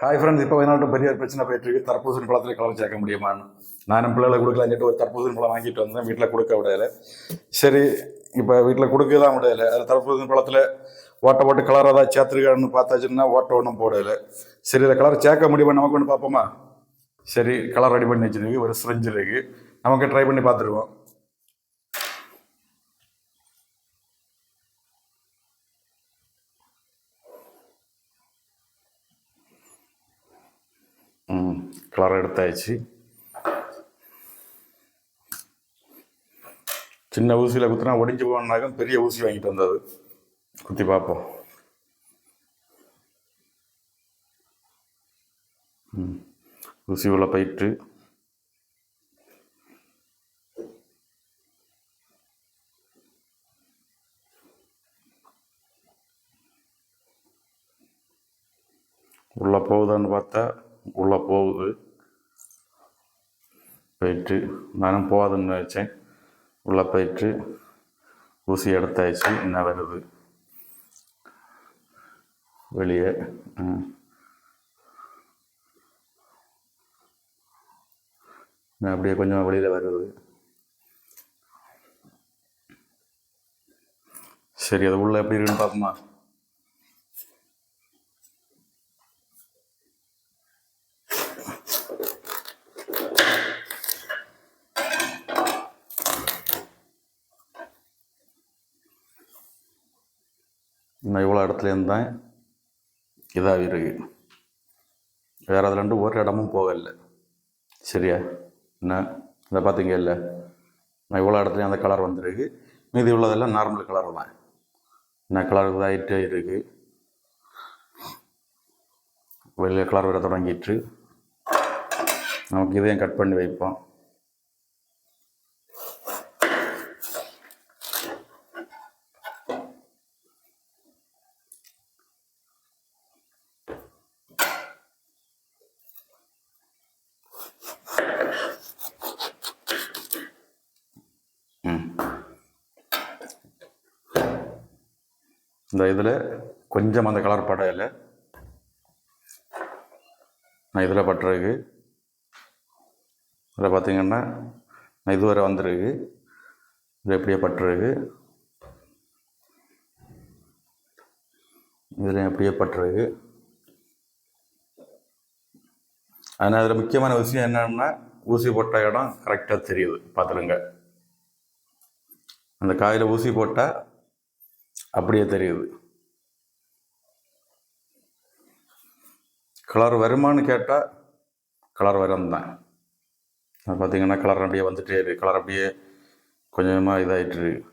Hi friends இப்போ வேணாட்டும் பெரிய ஒரு பிரச்சனை போயிட்டு இருக்கு. தர்பூசணி பழத்தில் கலர் சேர்க்க முடியுமான்னு நானும் பிள்ளைகளை கொடுக்கலான்னு சொல்லிட்டு ஒரு தர்பூசணி பழம் வாங்கிட்டு வந்தேன். வீட்டில் கொடுக்க விடையில சரி இப்போ வீட்டில் கொடுக்கதான் தான் விடையில அதில் தர்பூசணி பழத்தில் ஓட்ட போட்டு கலர் ஏதாவது சேர்த்துருக்கான்னு பார்த்தாச்சுன்னா ஓட்ட ஒன்றும் போடல. சரி இதில் கலர் சேர்க்க முடியுமா நமக்கு ஒன்று பார்ப்போமா? சரி கலர் ரெடி பண்ணி வச்சிருக்கு. ஒரு சிரிஞ்சு இருக்குது நமக்கு ட்ரை பண்ணி பார்த்துருவோம். ம் கலர் எடுத்தாச்சு சின்ன ஊசியில் குத்துனா ஒடிஞ்சு போனாக்கும் பெரிய ஊசி வாங்கிட்டு வந்தது. குத்தி பார்ப்போம். ஊசி உள்ள போயிட்டு உள்ளே போகுதான்னு பார்த்தா உள்ளே போகுது. போயிட்டு நானும் போகாதுன்னு நினச்சேன். உள்ளே போயிட்டு ஊசி எடுத்தாச்சு என்ன வருது? வெளியே நான் அப்படியே கொஞ்சம் வெளியில் வருது. சரி அது உள்ளே எப்படி இருக்குன்னு பார்ப்போமா? இன்னும் இவ்வளோ இடத்துலேருந்து தான் இதாக இருக்கு. வேறு அதில் ரெண்டு ஒரு இடமும் போகலை. சரியா? என்ன? இதை பார்த்தீங்க இல்லை? நான் இவ்வளோ இடத்துலையும் அந்த கலர் வந்திருக்கு. மீதி உள்ளதெல்லாம் நார்மல் கலர் தான். என்ன கலர் இதாகிட்டே இருக்குது வெளியே கலர் வர தொடங்கிட்டு நமக்கு இதையும் கட் பண்ணி வைப்போம். இந்த இதில் கொஞ்சம் அந்த கலர் படையில். நான் இதில் பட்டுருக்கு. இதில் பார்த்தீங்கன்னா நான் இதுவரை வந்திருக்கு. இது எப்படியே பட்டுருக்கு. இதில் எப்படியே பட்டுருக்கு. ஆனால் அதில் முக்கியமான விஷயம் என்னன்னா ஊசி போட்ட இடம் கரெக்டாக தெரியுது. பார்த்துருங்க அந்த காயில் ஊசி போட்டால் அப்படியே தெரியுது. கலர் வருமான்னு கேட்டால் கலர் வரும் தான். பார்த்தீங்கன்னா கலர் அப்படியே வந்துட்டே இருக்கு. கலர் அப்படியே கொஞ்சமாக இதாகிட்டு இருக்கு.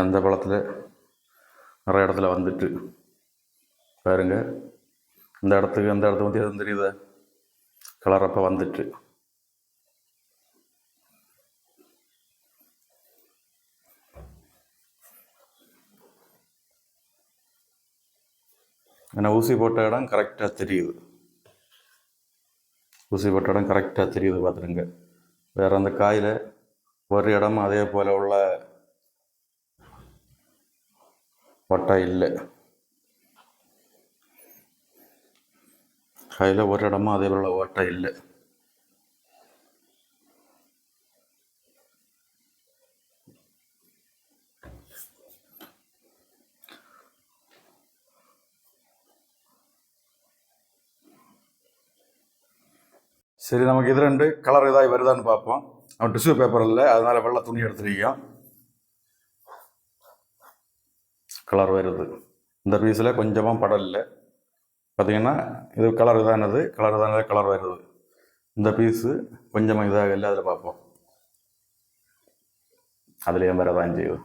அந்த பழத்தில் நிறைய இடத்துல வந்துட்டு பாருங்க. இந்த இடத்துக்கு அந்த இடத்துக்கு வந்து எதுவும் தெரியுதா? கலர் அப்போ வந்துட்டு. ஏன்னா ஊசி போட்ட இடம் கரெக்டாக தெரியுது. ஊசி போட்ட இடம் கரெக்டாக தெரியுது பார்த்துருங்க வேறு அந்த காயில் ஒரு இடமும் அதே போல் உள்ள ஒட்டை இல்லை. காயில் ஒரு இடமும் அதே போல் ஓட்டை இல்லை. சரி நமக்கு இது ரெண்டு? கலர் இதாக வருதான்னு பார்ப்போம். அவன் டிஷ்யூ பேப்பர் இல்லை அதனால் வெள்ளை துணி எடுத்துருக்கோம் கலர் வருது. இந்த பீஸில் கொஞ்சமாக படம் இல்லை. பார்த்தீங்கன்னா இது கலர் இதானது கலர் இதானது கலர் வருது. இந்த பீஸு கொஞ்சமாக இதாக இல்லை அதில் பார்ப்போம். அதுலேயும் வேறு தான் செய்யுது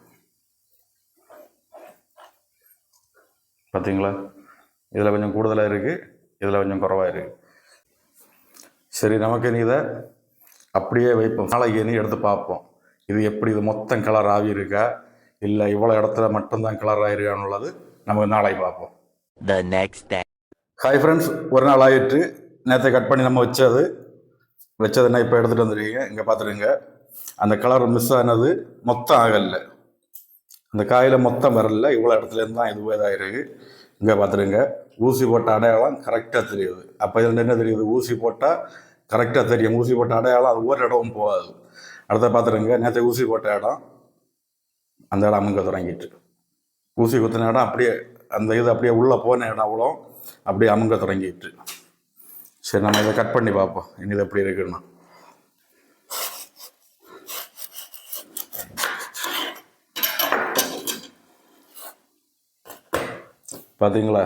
பார்த்தீங்களா இதில் கொஞ்சம் கூடுதலாக இருக்குது இதில் கொஞ்சம் குறவாக இருக்குது சரி நமக்கு நீ இதை அப்படியே வைப்போம். நாளைக்கு நீ எடுத்து பார்ப்போம். இது எப்படி இது மொத்தம் கலர் ஆகி இருக்கா இல்லை இவ்வளோ இடத்துல மட்டும்தான் கலர் ஆகிருக்கான்னு உள்ளது நமக்கு நாளைக்கு பார்ப்போம். Next day. ஹாய் ஃப்ரெண்ட்ஸ் ஒரு நாள் ஆயிட்டு நேற்றை கட் பண்ணி நம்ம வச்சது. வச்சதை நான் இப்போ எடுத்துகிட்டு வந்துருக்கீங்க. இங்கே பார்த்துருங்க அந்த கலர் மிஸ் ஆனது மொத்தம் ஆகலை. இந்த காயில் மொத்தம் வரல. இவ்வளோ இடத்துல இருந்து தான் இதுவே தான் இருக்கு இங்கே பார்த்துருங்க ஊசி போட்ட அடையாளம் கரெக்டாக தெரியுது. அப்போ இதில் என்ன தெரியுது? ஊசி போட்டால் கரெக்டாக தெரியும். ஊசி போட்ட அடையாளம் அது ஒரு இடமும் போகாது. அடுத்த பார்த்துருங்க நேற்று ஊசி போட்ட இடம் அந்த இடம் அமுங்க தொடங்கிட்டு. ஊசி குத்தின இடம் அப்படியே அந்த இது அப்படியே உள்ளே போன இடம் அவ்வளோ அப்படியே அமுங்க தொடங்கிட்டு. சரி நம்ம இதை கட் பண்ணி பார்ப்போம். இனி இது எப்படி இருக்குன்னா. பார்த்தீங்களா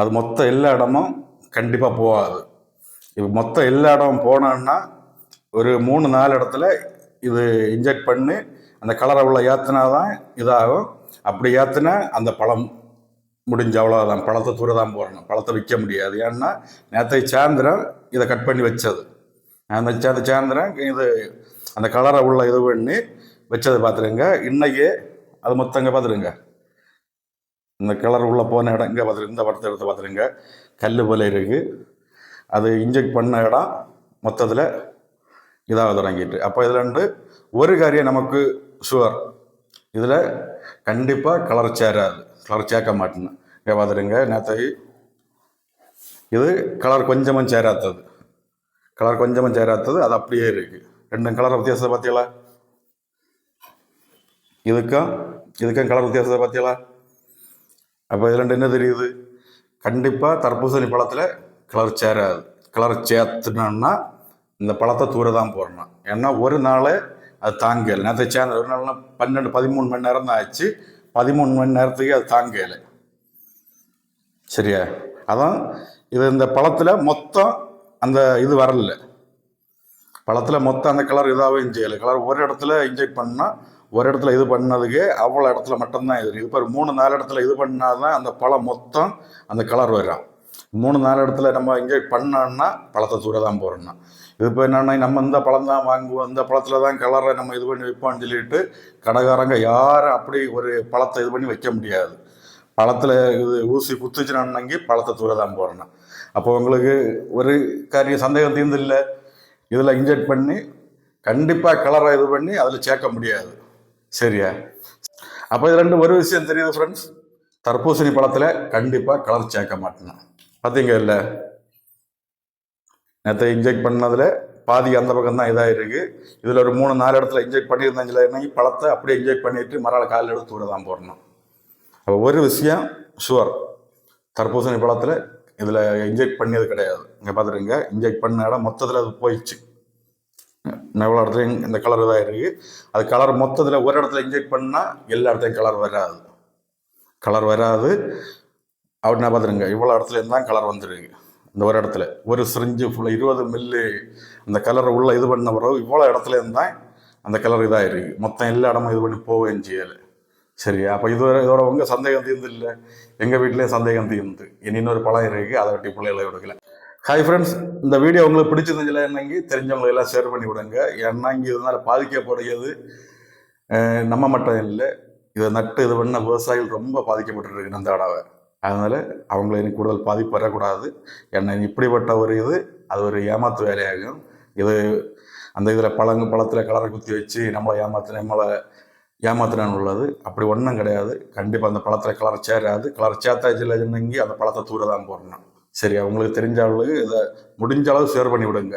அது மொத்த எல்லா இடமும் கண்டிப்பாக போகாது. இப்போ மொத்தம் எல்லா இடம் போனோன்னா ஒரு மூணு நாலு இடத்துல இது இன்ஜெக்ட் பண்ணி அந்த கலரை உள்ள ஏற்றினா தான் இதாகும். அப்படி ஏற்றினா அந்த பழம் முடிஞ்ச அவ்வளோதான் பழத்தை தூர தான் போடணும். பழத்தை விற்க முடியாது. ஏன்னா நேற்றை சாயந்தரம் இதை கட் பண்ணி வச்சது. அந்த அந்த சாயந்தரம் இது அந்த கலரை உள்ள இது பண்ணி வச்சதை பார்த்துருங்க. இன்னைக்கு அது மொத்தங்க பார்த்துருங்க. இந்த கலர் உள்ளே போன இடம் இங்கே பார்த்துருங்க. இந்த படத்தை எடுத்து பார்த்துருங்க. கல் போல இருக்குது அது இன்ஜெக்ட் பண்ண இடம் மொத்தத்தில் இதாக தொடங்கிட்டு. அப்போ இதில் வந்து ஒரு காரியம் நமக்கு ஷுவர் இதில் கண்டிப்பாக கலர் சேராது. கலர் சேர்க்க மாட்டேன்னு. இங்கே பார்த்துருங்க நேற்று இது கலர் கொஞ்சமும் சேராத்தது. கலர் கொஞ்சமும் சேராத்தது அது அப்படியே இருக்குது ரெண்டும் கலர் வித்தியாசத்தை பார்த்தீங்களா இதுக்கும் இதுக்கும் கலர் வித்தியாசத்தை பார்த்தீங்களா அப்போ இதில் என்ன தெரியுது? கண்டிப்பாக தர்பூசணி பழத்தில் கலர் சேர கலர் சேர்த்துனோம்னா இந்த பழத்தை தூர தான் போடணும். ஏன்னா ஒரு நாள் அது தாங்கல. நேற்று சேர்ந்த ஒரு நாள்னா பன்னெண்டு பதிமூணு மணி நேரம் தான் ஆச்சு. பதிமூணு மணி நேரத்துக்கு அது தாங்கலை. சரியா? அதான் இது இந்த பழத்தில் மொத்தம் அந்த இது வரல. பழத்தில் மொத்தம் அந்த கலர் இதாகவே செய்யலை கலர் ஒரு இடத்துல இன்ஜெக்ட் பண்ணால் ஒரு இடத்துல இது பண்ணதுக்கு அவ்வளோ இடத்துல மட்டும்தான் இது இது ஒரு மூணு நாலு இடத்துல இது பண்ணாதான் அந்த பழம் மொத்தம் அந்த கலர் வரும். மூணு நாலு இடத்துல நம்ம இங்கே பண்ணோன்னா பழத்தை தூர தான் போகிறோம்னா இது இப்போ என்னென்னா நம்ம இந்த பழம் தான் வாங்குவோம். இந்த பழத்தில் தான் கலரை நம்ம இது பண்ணி வைப்போம்னு சொல்லிட்டு கடைக்காரங்க யாரும் அப்படி ஒரு பழத்தை இது பண்ணி வைக்க முடியாது. பழத்தில் இது ஊசி குத்துச்சுனாங்கி பழத்தை தூர தான் போகிறோம்னா அப்போ உங்களுக்கு ஒரு காரியம் சந்தேகம் தீர்ந்தில்லை? இதில் இன்ஜெக்ட் பண்ணி கண்டிப்பாக கலரை இது பண்ணி அதில் சேர்க்க முடியாது. சரியா? அப்போ இது ரெண்டு ஒரு விஷயம் தெரியுது ஃப்ரெண்ட்ஸ் தர்பூசணி பழத்தில் கண்டிப்பாக கலர் சேர்க்க மாட்டேன் பார்த்தீங்க இல்லை? நேற்று இன்ஜெக்ட் பண்ணதில் பாதி அந்த பக்கம் தான் இதாக இருக்குது இதில் ஒரு மூணு நாலு இடத்துல இன்ஜெக்ட் பண்ணியிருந்தாங்களே இன்னைக்கு பழத்தை அப்படியே இன்ஜெக்ட் பண்ணிட்டு மறால் காலையில் எடுத்து தூர தான் போடணும் அப்போ ஒரு விஷயம் ஷுவர் தர்பூசணி பழத்தில் இதில் இன்ஜெக்ட் பண்ணியது கிடையாது. இங்கே பார்த்துருங்க இன்ஜெக்ட் பண்ண இடம் மொத்தத்தில் அது போயிடுச்சு. எவ்வளோ இடத்துலையும் இந்த கலர் இதாக இருக்குது அது கலர் மொத்தத்தில் ஒரு இடத்துல இன்ஜெக்ட் பண்ணால் எல்லா இடத்துலையும் கலர் வராது. கலர் வராது. அப்படி பார்த்துருங்க இவ்வளோ இடத்துல தான் கலர் வந்துருக்கு. இந்த ஒரு இடத்துல. ஒரு சிரிஞ்சு ஃபுல்லாக இருபது மில்லு அந்த கலரை உள்ளே இது பண்ண பிறகு இவ்வளோ இடத்துல இருந்தால் அந்த கலர் இதாக இருக்குது மொத்தம் எல்லா இடமும் இது பண்ணி போவேன் செய்யலை சரி அப்போ இது இதோட உங்கள் சந்தேகம் தீர்ந்து இல்லை. எங்கள் வீட்லேயும் சந்தேகம் தீர்ந்து. இனி இன்னொரு பழம் இருக்குது அதை வெட்டி பிள்ளைகளை கொடுக்கல ஹாய் ஃப்ரெண்ட்ஸ் இந்த வீடியோ உங்களுக்கு பிடிச்சிருந்துச்சுல என்னங்கி? தெரிஞ்சவங்களை எல்லாம் ஷேர் பண்ணி விடுங்க. ஏன்னா இங்கே இதனால் பாதிக்கப்படுகிறது நம்ம மட்டும் இல்லை. இதை நட்டு இது பண்ண விவசாயிகள் ரொம்ப பாதிக்கப்பட்டுருக்கு இந்த தடவை அதனால் அவங்கள இனி கூடுதல் பாதிப்பு வரக்கூடாது. ஏன்னா இப்படிப்பட்ட ஒரு இது அது ஒரு ஏமாத்து வேலையாகும். இது அந்த இதில் பழங்கு பழத்தில் கலரை குத்தி வச்சு நம்மளை ஏமாத்து நம்மளை ஏமாத்துறான்னு உள்ளது. அப்படி ஒன்றும் கிடையாது. கண்டிப்பாக அந்த பழத்தில் கலர் சேராது. கலர் சேர்த்தா இல்லைங்கி அந்த பழத்தை தூர தான் போடணும். சரி அவங்களுக்கு தெரிஞ்ச அளவுக்கு இதை முடிஞ்ச அளவு ஷேர் பண்ணி விடுங்க